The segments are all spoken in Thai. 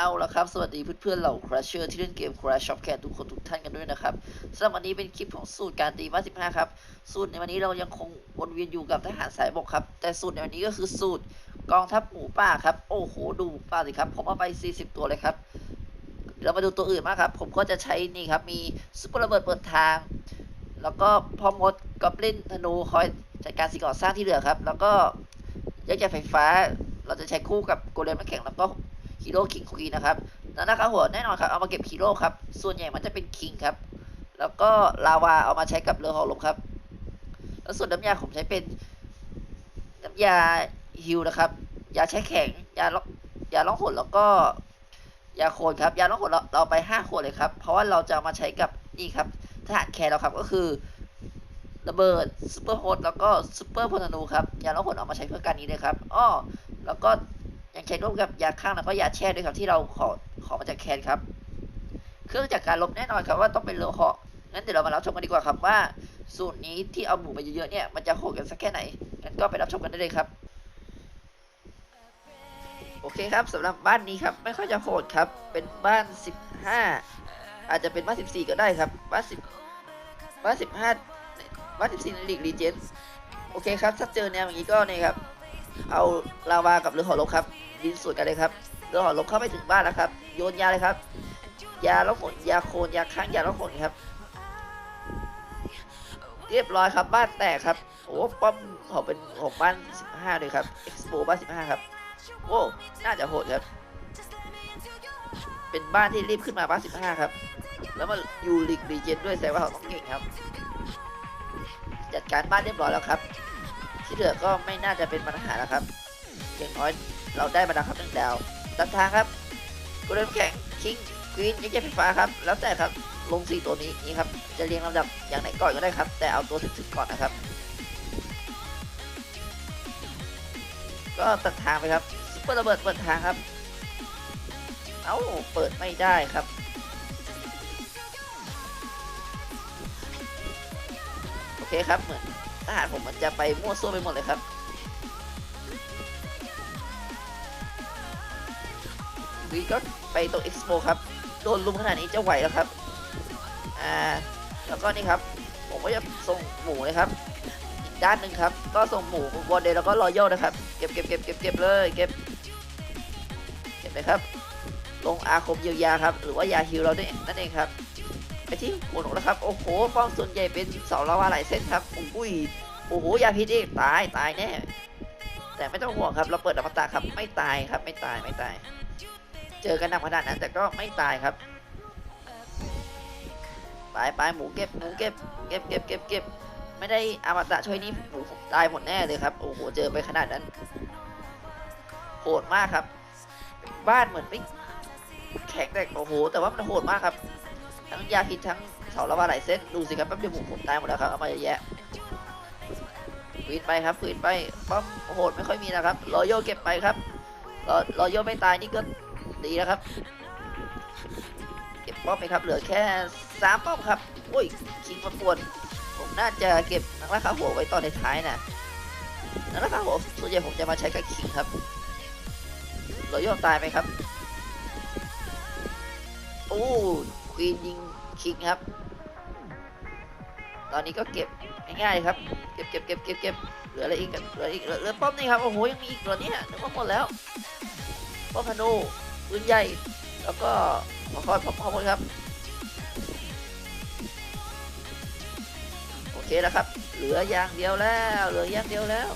เอาละครับ สวัสดีเพื่อนๆเหล่า Crasher ที่เล่นเกม Crash Shop Cat ทุกคนทุกท่านกันด้วยนะครับสำหรับวันนี้เป็นคลิปของสูตรการตีมา15ครับ สูตรในวันนี้เรายังคงวนเวียนอยู่กับทหารสายบกครับ แต่สูตรในวันนี้ก็คือสูตรกองทัพหมูป่าครับ โอ้โห ดูหมูป่าสิครับ ผมเอาไป 40 ตัวเลยครับ เรามาดูตัวอื่นมากครับ ผมก็จะใช้นี่ครับ มีซุปเปอร์ระเบิดเปิดทาง แล้วก็พอมดกอบลินธนูคอยจัดการสิ่งก่อสร้างที่เหลือครับ แล้วก็ยักษ์ใหญ่ไฟฟ้า เราจะใช้คู่กับโกเลมน้ำแข็งแล้วก็ ฮีโร่คิงควีนนะครับแล้วนะครับหัวแน่นอนครับเอามาเก็บฮีโร่ครับ ส่วนใหญ่มันจะเป็นคิงครับ แล้วก็ลาวาเอามาใช้กับเรือหอลมครับ แล้วส่วนน้ำยาผมใช้เป็นน้ำยาฮิวนะครับ ยาใช้แข็ง ยาล็อกยาล่องหนแล้วก็ยาโคนครับ ยาล่องหนเราเราไปห้าขวดเลยครับ เพราะว่าเราจะามาใช้กับนี่ครับทหารแคร์เราครับก็คือระเบิดซูเปอร์โฮสแล้วก็ซูเปอร์พลนูครับยาล่องหนเอามาใช้เพื่อการนี้เลยครับอ้อแล้วก็ ยังใช้ร่วมกับยาฆ่างแล้วก็ยาแช่ด้วยครับที่เราขอขอมาจากแคนครับ เครื่องจากการลบแน่นอนครับว่าต้องเป็นโลหะงั้นเดี๋ยวเรามารับชมกันดีกว่าครับว่า สูตรนี้ที่เอาหมูไปเยอะๆเนี่ยมันจะโหดกันสักแค่ไหนงั้นก็ไปรับชมกันได้เลยครับ โอเคครับสำหรับบ้านนี้ครับไม่ค่อยจะโหดครับ เป็นบ้าน 15 อาจจะเป็นบ้าน 14 ก็ได้ครับบ้าน10บ้าน15บ้าน14ในลีกรีเจนโอเคครับถ้าเจอแนวอย่างนี้ก็เนี่ยครับ เอาลาวากับเรือหอลบครับดินสวนกันเลยครับเรือหอลบเข้าไม่ถึงบ้านแล้วครับ โยนยาเลยครับ ยาล้องฝนยาโคนยาค้างยาล้องฝนครับ เรียบร้อยครับบ้านแตกครับโอ้ป้อมเขาเป็นของบ้าน 15เลยครับเอ็กซ์โปบ้าน 15 ครับโอ้น่าจะโหดครับ เป็นบ้านที่รีบขึ้นมาบ้าน 15 ครับ แล้วมาอยู่ลีกรีเจนด้วยแสดงว่าเขาต้องเก่งครับ จัดการบ้านเรียบร้อยแล้วครับ ที่เหลือก็ไม่น่าจะเป็นปัญหาแล้วครับ อย่างน้อยเราได้มาแล้วครับหนึ่งดาวตัดทางครับกูเริ่มแข่งคิงควีนยักษ์ใหญ่ไฟฟ้าครับ แล้วแต่ครับลงสี่ตัวนี้นี่ครับ จะเรียงลำดับอย่างไหนก่อนก็ได้ครับ แต่เอาตัวถึงๆก่อนนะครับ ก็ตัดทางไปครับซุปเปอร์ระเบิดเปิดทางครับ เอ้าเปิดไม่ได้ครับโอเคครับเหมือน ทหารผมมันจะไปมั่วซั่วไปหมดเลยครับวีก็ไปตรงเอ็กซ์โปครับ โดนลุมขนาดนี้จะไหวแล้วครับ อ่า แล้วก็นี่ครับ ผมก็จะส่งหมูเลยครับ อีกด้านหนึ่งครับ ก็ส่งหมูวอร์เดย์แล้วก็รอยัลนะครับ เก็บเก็บเก็บเก็บเก็บเลย เก็บ เก็บเลยครับ ลงอาคมเยียวยาครับ หรือว่ายาฮิลเราได้นั่นเองครับ ไปที่หัวหนกแล้วครับ โอ้โหป้อมส่วนใหญ่เป็นเสาลาวาหลายเส้นครับอุ้ยโอ้โหยาพิษอีกตายตายแน่แต่ไม่ต้องห่วงครับ เราเปิดอมตะครับ ไม่ตายครับ ไม่ตายไม่ตาย เจอกันหนักขนาดนั้นแต่ก็ไม่ตายครับไปไปหมูเก็บหมูเก็บเก็บเก็บเก็บเก็บไม่ได้อมตะช่วยนี่หมูตายหมดแน่เลยครับโอ้โหเจอไปขนาดนั้นโหดมากครับ บ้านเหมือนไม่แข็งแต่โอ้โห แต่ว่ามันโหดมากครับ ทั้งยาพิษทั้งเสาละวาหลายเส้นดูสิครับแป๊บเดียวหมูผมตายหมดแล้วครับเอามาเยอะแยะฝืนไปครับฝืนไปป้อมโหดไม่ค่อยมีนะครับรอโยเก็บไปครับรอรอโยไม่ตายนี่ก็ดีแล้วครับเก็บป้อมไปครับเหลือแค่สามป้อมครับอุ้ยคิงมาปวนผมน่าจะเก็บนักล่าขาหัวไว้ตอนในท้ายนะนักล่าขาหัวส่วนใหญ่ผมจะมาใช้กับคิงครับรอโยตายไหมครับโอ้ วีนยิงคิงครับ ตอนนี้ก็เก็บง่ายๆครับ เก็บเก็บเก็บเก็บเก็บเหลืออะไรอีกครับเหลืออีกเหลือป้อมนี่ครับ โอ้โห ยังมีอีกเหรอเนี่ยนึกว่าหมดแล้ว ป้อมพนูปืนใหญ่ แล้วก็ขอคอยพร้อมๆครับ โอเคแล้วครับ เหลืออย่างเดียวแล้ว เหลืออย่างเดียวแล้ว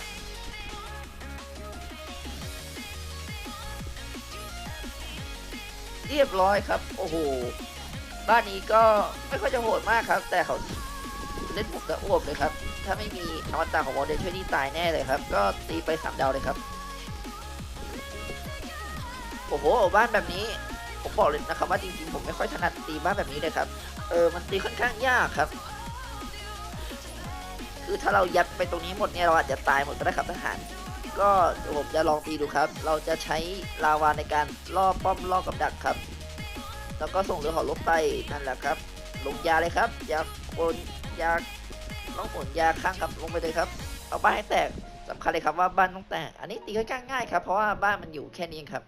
เรียบร้อยครับ โอ้โห บ้านนี้ก็ไม่ค่อยจะโหดมากครับ แต่เขาเล่นผมจะอ้วบเลยครับ ถ้าไม่มีอมตะของวอลเดนช่วยนี่ตายแน่เลยครับ ก็ตีไปสามดาวเลยครับ โอ้โห บ้านแบบนี้ ผมบอกเลยนะครับว่าจริงๆ ผมไม่ค่อยถนัดตีบ้านแบบนี้เลยครับ เออ มันตีค่อนข้างยากครับ คือถ้าเรายัดไปตรงนี้หมดเนี่ยเราอาจจะตายหมดก็ได้ครับทหาร ก็ผมจะลองตีดูครับ เราจะใช้ลาวาในการล่อป้อมล่อกับดักครับ แล้วก็ส่งเรือหอลบไปนั่นแหละครับ ลงยาเลยครับ ยาโคนยาต้องผลยาข้างครับลงไปเลยครับ เอาบ้านให้แตกสำคัญเลยครับว่าบ้านต้องแตก อันนี้ตีค่อนข้างง่ายครับ เพราะว่าบ้านมันอยู่แค่นี้เองครับ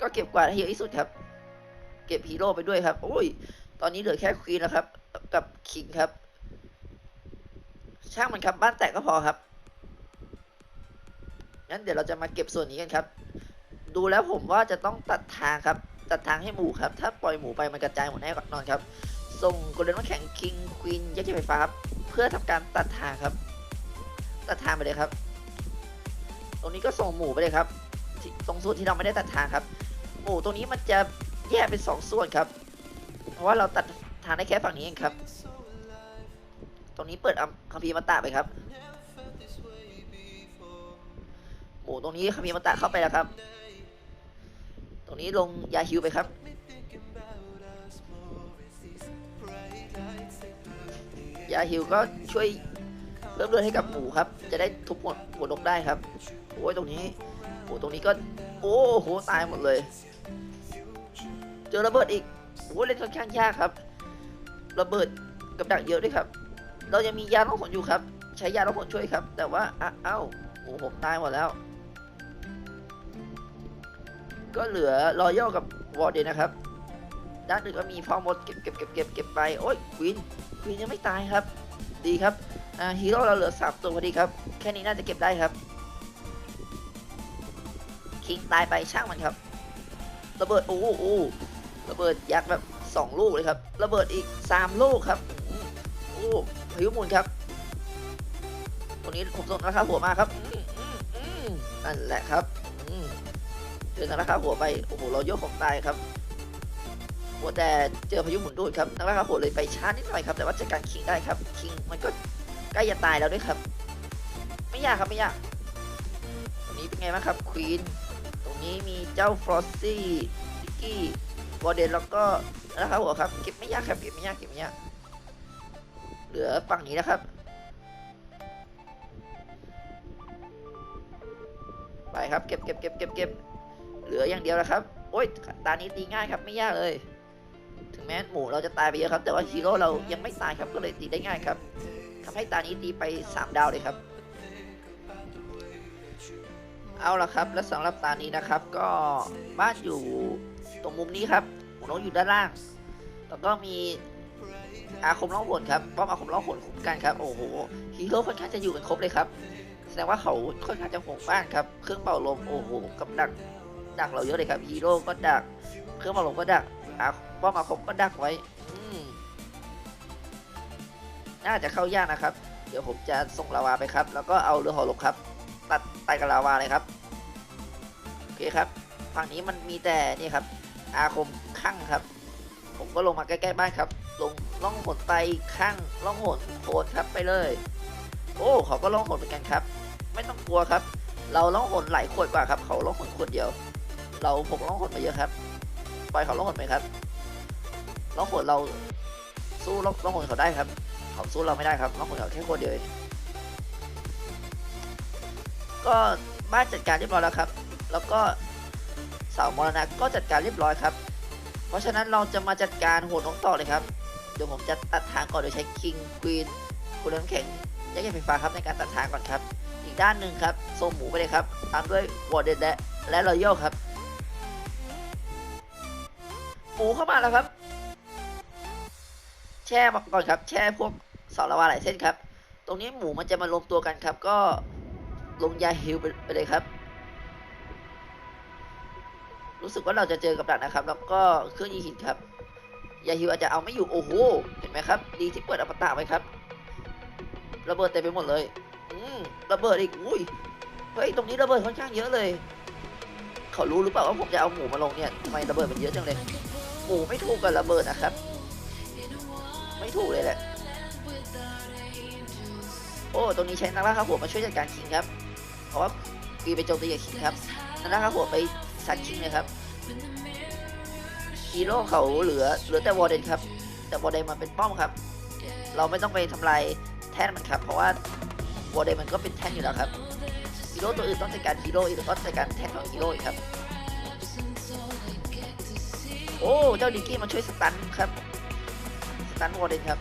ก็เก็บกวาดให้เยอะที่สุดครับ เก็บฮีโร่ไปด้วยครับโอ้ย ตอนนี้เหลือแค่ควีนแล้วครับ กับคิงครับ ช่างมันครับบ้านแตกก็พอครับงั้นเดี๋ยวเราจะมาเก็บส่วนนี้กันครับ ดูแล้วผมว่าจะต้องตัดทางครับตัดทางให้หมูครับ ถ้าปล่อยหมูไปมันกระจายหมดแน่นอนครับ ส่งกลเด้นมาแข่งคิงควีนยักษ์ไฟฟ้าครับ เพื่อทำการตัดทางครับ ตัดทางไปเลยครับ ตรงนี้ก็ส่งหมูไปเลยครับ ตรงส่วนที่เราไม่ได้ตัดทางครับ หมูตรงนี้มันจะแยกเป็นสองส่วนครับ เพราะว่าเราตัดทางได้แค่ฝั่งนี้เองครับ ตรงนี้เปิดอัมคัมภีร์มาตะไปครับ หมูตรงนี้คัมภีร์มาตะเข้าไปแล้วครับ ตรงนี้ลงยาฮิวไปครับยาฮิวก็ช่วยเพิ่มเลือดให้กับหมูครับ จะได้ทุบหัวหัวนกได้ครับโอ้ยตรงนี้โอ้ตรงนี้ก็โอ้โหตายหมดเลย เจอระเบิดอีกโอ้เล่นค่อนข้างยากครับ ระเบิดกับดักเยอะด้วยครับ เรายังมียาล่องหนอยู่ครับ ใช้ยาล่องหนช่วยครับ แต่ว่าอ้าเอ้าโอ้ผมตายหมดแล้ว ก็เหลือรอยัลกับวอร์เดนนะครับ ด้านหนึ่งก็มีพอมดเก็บเก็บเก็บเก็บเก็บไป โอ้ยควีนควีนยังไม่ตายครับ ดีครับ อ่าฮีโร่เราเหลือสามตัวพอดีครับ แค่นี้น่าจะเก็บได้ครับ คิงตายไปช่างมันครับ ระเบิดโอ้โหโอ้ระเบิดยักษ์แบบสองลูกเลยครับ ระเบิดอีกสามลูกครับ โอ้พายุหมุนครับตัวนี้ผมส่งราคาหัวมาครับนั่นแหละครับ เจอนักราคาหัวไป โอ้โห เราโยกของตายครับหัวแต่เจอพายุหมุนดูดครับ นักราคาหัวเลยไปช้านิดหน่อยครับ แต่ว่าจัดการคิงได้ครับ คิงมันก็ใกล้จะตายแล้วด้วยครับ ไม่ยากครับไม่ยาก ตรงนี้เป็นไงบ้างครับควีน ตรงนี้มีเจ้าฟรอสซี่ดิกกี้วอเดนแล้วก็นะครับหัวครับ เก็บไม่ยากครับ เก็บไม่ยาก เก็บไม่ยาก เหลือฝั่งนี้นะครับไปครับเก็บเก็บเก็บเก็บเก็บ เหลืออย่างเดียวแล้วครับ โอ้ยตานี้ตีง่ายครับไม่ยากเลย ถึงแม้หมูเราจะตายไปเยอะครับ แต่ว่าฮีโร่เรายังไม่ตายครับก็เลยตีได้ง่ายครับทำให้ตานี้ตีไป 3 ดาวเลยครับ เอาละครับ และสำหรับตานี้นะครับ ก็บ้านอยู่ตรงมุมนี้ครับหมูน้องอยู่ด้านล่าง แล้วก็มีอาคมล่องหนครับป้อมอาคมล่องหนคุ้มกันครับ โอ้โหฮีโร่ค่อนข้างจะอยู่กันครบเลยครับ แสดงว่าเขาค่อนข้างจะห่วงบ้านครับ เครื่องเป่าลม โอ้โหกับดัก ดักเราเยอะเลยครับฮีโร่ก็ดัก เครื่องเป่าลมก็ดักอาป้อมอาคมก็ดักไว้น่าจะเข้ายากนะครับ เดี๋ยวผมจะส่งลาวาไปครับ แล้วก็เอาเรือหอลบครับ ตัดไปกับลาวาเลยครับ โอเคครับ ฝั่งนี้มันมีแต่นี่ครับ อาคมข้างครับ ผมก็ลงมาใกล้ๆบ้านครับ ลงล่องหนไปข้างล่องหนโคนครับไปเลย โอ้เขาก็ล่องหนเหมือนกันครับ ไม่ต้องกลัวครับ เราล่องหนหลายขวดกว่าครับ เขาล่องหนขวดเดียว เราผมล่องหนมาเยอะครับ ปล่อยเขาล่องหนไปครับล่องหนเราสู้ล่องล่องหนเขาได้ครับ เขาสู้เราไม่ได้ครับล่องหนเขาแค่ขวดเดียวก็บ้านจัดการเรียบร้อยแล้วครับ แล้วก็เสามรณะก็จัดการเรียบร้อยครับ เพราะฉะนั้นเราจะมาจัดการโหดน้องต่อเลยครับ เดี๋ยวผมจะตัดทางก่อนโดยใช้คิงควีนคุณน้ำแข็งยักษ์ไฟฟ้าครับในการตัดทางก่อนครับ อีกด้านหนึ่งครับส่งหมูไปเลยครับตามด้วยวอร์เดนและและรอยัลครับ หมูเข้ามาแล้วครับ แช่มาก่อนครับ แช่พวกสารวาหลายเส้นครับ ตรงนี้หมูมันจะมารวมตัวกันครับ ก็ลงยาฮิลไปไปเลยครับ รู้สึกว่าเราจะเจอกับดักนะครับ แล้วก็เครื่องยิงหินครับ ยาฮิวอาจจะเอาไม่อยู่ โอ้โห เห็นไหมครับ ดีที่เปิดอมตะไว้ครับ ระเบิดเต็มไปหมดเลย อืมระเบิดอีก อุ้ย เฮ้ย ตรงนี้ระเบิดค่อนข้างเยอะเลย เขารู้หรือเปล่าว่าผมจะเอาหมูมาลงเนี่ยทำไมระเบิดมันเยอะจังเลย หมูไม่ถูกกับระเบิดนะครับ ไม่ถูกเลยแหละ โอ้ ตรงนี้ใช้นักล่าข้าหัวมาช่วยจัดการคิงครับ เพราะว่ากีไปโจมตีกับคิงครับนักล่าข้าหัวไปสัตว์คิงเลยครับฮีโร่เขาเหลือเหลือแต่วอร์เดนครับ แต่วอร์เดนมันเป็นป้อมครับ เราไม่ต้องไปทำลายแท่นมันครับ เพราะว่าวอร์เดนมันก็เป็นแท่นอยู่แล้วครับฮีโร่ตัวอื่นต้องจัดการฮีโร่อีกแล้วก็จัดการแท่นของฮีโร่อีกครับ อ้เจ้าดิกกี้มาช่วยสตันครับ สตันวอร์เดนครับ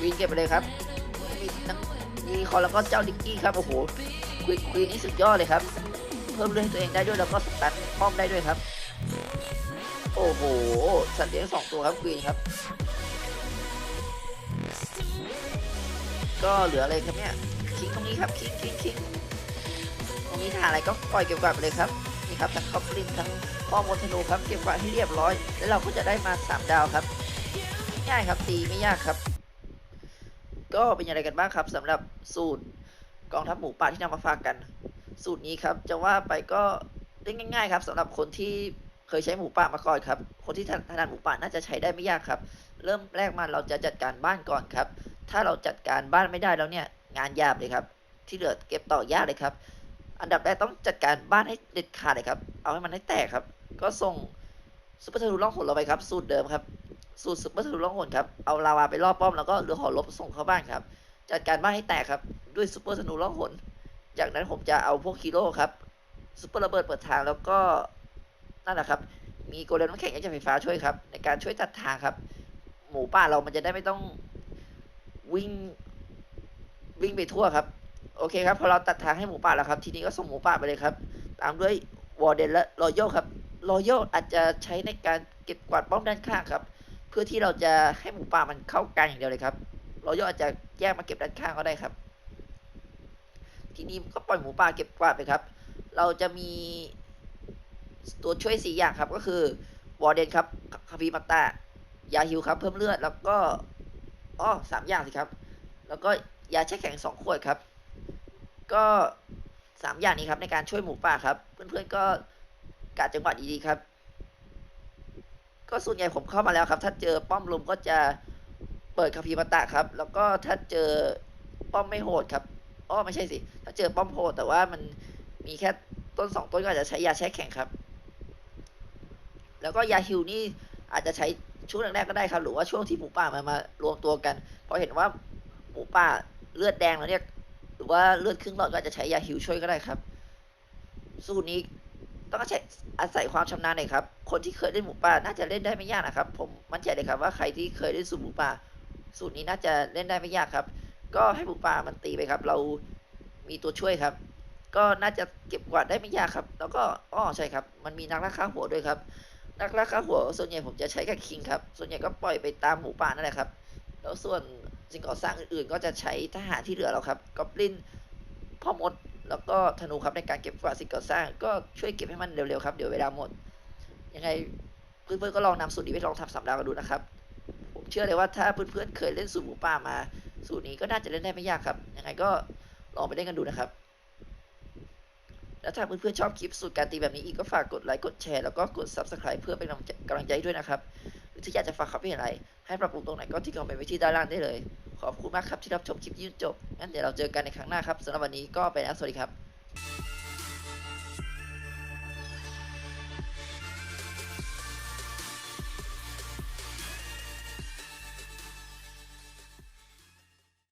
วีนเก็บไปเลยครับ มีทั้งมีคอแล้วก็เจ้าดิกกี้ครับ โอ้โหควีนควีนนี่สุดยอดเลยครับ เพิ่มเลือดตัวเองได้ด้วยแล้วก็สตันป้อมได้ด้วยครับ โอ้โห สัตว์เลี้ยงสองตัวครับควีนครับ ก็เหลืออะไรครับเนี่ย คิงตรงนี้ครับ คิงคิงคิงตรงนี้ทหาอะไรก็ปล่อยเก็บกวาดไปเลยครับ ครับทั้งคอปลินทั้งพ่อโมเทโนครับเก็บกวาดให้เรียบร้อย แล้วเราก็จะได้มาสามดาวครับง่ายครับตีไม่ยากครับ ก็เป็นอย่างไรกันบ้างครับสำหรับสูตรกองทัพหมูป่าที่นำมาฝากกัน สูตรนี้ครับจะว่าไปก็เล่นง่าย ๆ ครับสำหรับคนที่เคยใช้หมูป่ามาก่อนครับ คนที่ถนัดหมูป่าน่าจะใช้ได้ไม่ยากครับ เริ่มแรกมาเราจะจัดการบ้านก่อนครับ ถ้าเราจัดการบ้านไม่ได้แล้วเนี่ยงานยากเลยครับ ที่เหลือเก็บต่อยากเลยครับ อันดับแรกต้องจัดการบ้านให้เด็ดขาดเลยครับ เอาให้มันให้แตกครับ ก็ส่งซุปเปอร์ทะลุล่องหนเราไปครับ สูตรเดิมครับ สูตรซุปเปอร์ทะลุล่องหนครับ เอาลาวาไปล่อป้อมแล้วก็เรือหอลบส่งเข้าบ้านครับ จัดการบ้านให้แตกครับ ด้วยซุปเปอร์ธนูล่องหนจากนั้นผมจะเอาพวกฮีโร่ครับซุปเปอร์ระเบิดเปิดทางแล้วก็นั่นแหละครับ มีโกเลมน้ำแข็งยักษ์ไฟฟ้าช่วยครับ ในการช่วยตัดทางครับ หมูป่าเรามันจะได้ไม่ต้องวิ่งวิ่งไปทั่วครับ โอเคครับ พอเราตัดทางให้หมูป่าแล้วครับ ทีนี้ก็ส่งหมูป่าไปเลยครับ ตามด้วยวอร์เดนและรอยัลครับรอยัลอาจจะใช้ในการเก็บกวาดป้อมด้านข้างครับ เพื่อที่เราจะให้หมูป่ามันเข้ากลางอย่างเดียวเลยครับรอยัลอาจจะแยกมาเก็บด้านข้างก็ได้ครับ ทีนี้ก็ปล่อยหมูป่าเก็บกวาดไปครับ เราจะมีตัวช่วยสี่อย่างครับ ก็คือวอร์เดนครับคาฟีมาตายาฮิวครับ เพิ่มเลือดแล้วก็อ้อสามอย่างสิครับ แล้วก็ยาแช่แข็งสองขวดครับ ก็สามอย่างนี้ครับในการช่วยหมูป่าครับ เพื่อนๆก็กะจังหวะดีๆครับ ก็ส่วนใหญ่ผมเข้ามาแล้วครับ ถ้าเจอป้อมลุมก็จะเปิดคาฟีมาตะครับ แล้วก็ถ้าเจอป้อมไม่โหดครับอ๋อไม่ใช่สิ ถ้าเจอป้อมโพแต่ว่ามันมีแค่ต้นสองต้นก็อาจจะใช้ยาแช่แข็งครับ แล้วก็ยาฮิวนี่อาจจะใช้ช่วงแรกๆก็ได้ครับ หรือว่าช่วงที่หมูป่ามามารวมตัวกันพอเห็นว่าหมูป่าเลือดแดงแล้วเนี่ย หรือว่าเลือดครึ่งหลอดก็จะใช้ยาฮิวช่วยก็ได้ครับ สูตรนี้ต้องใช้อาศัยความชำนาญหน่อยครับ คนที่เคยเล่นหมูป่าน่าจะเล่นได้ไม่ยากนะครับ ผมมั่นใจเลยครับว่าใครที่เคยเล่นสูตรหมูป่า สูตรนี้น่าจะเล่นได้ไม่ยากครับ ก็ให้หมูป่ามันตีไปครับ เรามีตัวช่วยครับ ก็น่าจะเก็บกวาดได้ไม่ยากครับ แล้วก็อ้อใช่ครับ มันมีนักล่าค่าหัวด้วยครับนักล่าค่าหัว ส่วนใหญ่ผมจะใช้กับคิงครับ ส่วนใหญ่ก็ปล่อยไปตามหมูป่านั่นแหละครับ แล้วส่วนสิ่งก่อสร้างอื่นๆ ก็จะใช้ทหารที่เหลือเราครับกอบลินพ่อมดแล้วก็ธนูครับในการเก็บกวาดสิ่งก่อสร้าง ก็ช่วยเก็บให้มันเร็วๆครับเดี๋ยวเวลาหมดยังไงเพื่อนๆก็ลองนำสูตรนี้ไปลองทำสำดาวกันดูนะครับ ผมเชื่อเลยว่าถ้าเพื่อนๆเคยเล่นสูตรหมูป่ามา สูตรนี้ก็น่าจะเล่นได้ไม่ยากครับยังไงก็ลองไปเล่นกันดูนะครับ แล้วถ้าเพื่อนๆชอบคลิปสูตรการตีแบบนี้อีกก็ฝากกดไลค์กดแชร์แล้วก็กด subscribe เพื่อเป็นกำลังใจด้วยนะครับ หรือถ้าอยากจะฟังคำเป็นอะไร ให้ปรับปรุงตรงไหนก็ที่คอมเมนต์ไว้ที่ด้านล่างได้เลย ขอบคุณมากครับที่รับชมคลิปยืนจบงั้นเดี๋ยวเราเจอกันในครั้งหน้าครับสำหรับวันนี้ก็ไปแล้วสวัสดีครับ